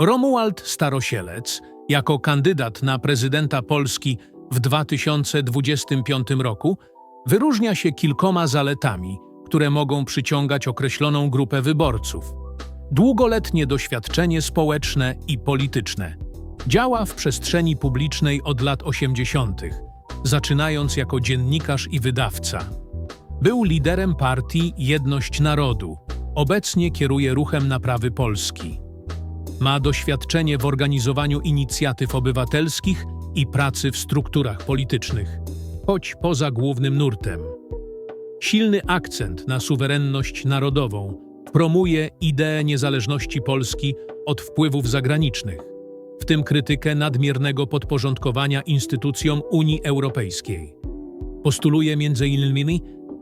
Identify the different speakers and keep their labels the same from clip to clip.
Speaker 1: Romuald Starosielec, jako kandydat na prezydenta Polski w 2025 roku, wyróżnia się kilkoma zaletami, które mogą przyciągać określoną grupę wyborców. Długoletnie doświadczenie społeczne i polityczne. Działa w przestrzeni publicznej od lat 80., zaczynając jako dziennikarz i wydawca. Był liderem partii Jedność Narodu. Obecnie kieruje ruchem Naprawy Polski. Ma doświadczenie w organizowaniu inicjatyw obywatelskich i pracy w strukturach politycznych, choć poza głównym nurtem. Silny akcent na suwerenność narodową promuje ideę niezależności Polski od wpływów zagranicznych, w tym krytykę nadmiernego podporządkowania instytucjom Unii Europejskiej. Postuluje m.in.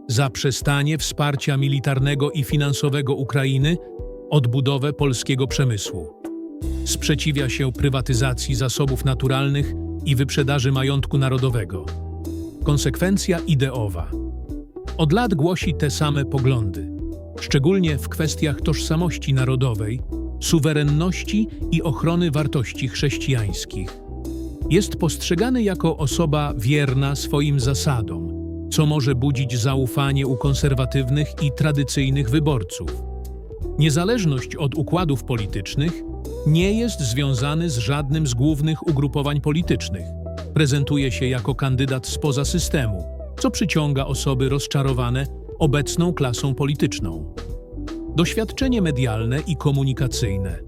Speaker 1: zaprzestanie wsparcia militarnego i finansowego Ukrainy, odbudowę polskiego przemysłu. Sprzeciwia się prywatyzacji zasobów naturalnych i wyprzedaży majątku narodowego. Konsekwencja ideowa. Od lat głosi te same poglądy, szczególnie w kwestiach tożsamości narodowej, suwerenności i ochrony wartości chrześcijańskich. Jest postrzegany jako osoba wierna swoim zasadom, co może budzić zaufanie u konserwatywnych i tradycyjnych wyborców. Niezależność od układów politycznych nie jest związany z żadnym z głównych ugrupowań politycznych. Prezentuje się jako kandydat spoza systemu, co przyciąga osoby rozczarowane obecną klasą polityczną. Doświadczenie medialne i komunikacyjne.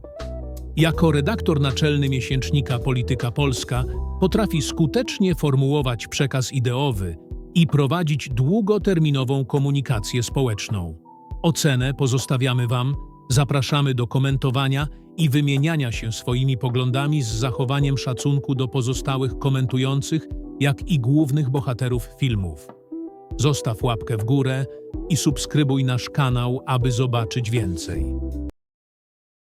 Speaker 1: Jako redaktor naczelny miesięcznika Polityka Polska potrafi skutecznie formułować przekaz ideowy i prowadzić długoterminową komunikację społeczną. Ocenę pozostawiamy Wam, zapraszamy do komentowania i wymieniania się swoimi poglądami z zachowaniem szacunku do pozostałych komentujących, jak i głównych bohaterów filmów. Zostaw łapkę w górę i subskrybuj nasz kanał, aby zobaczyć więcej.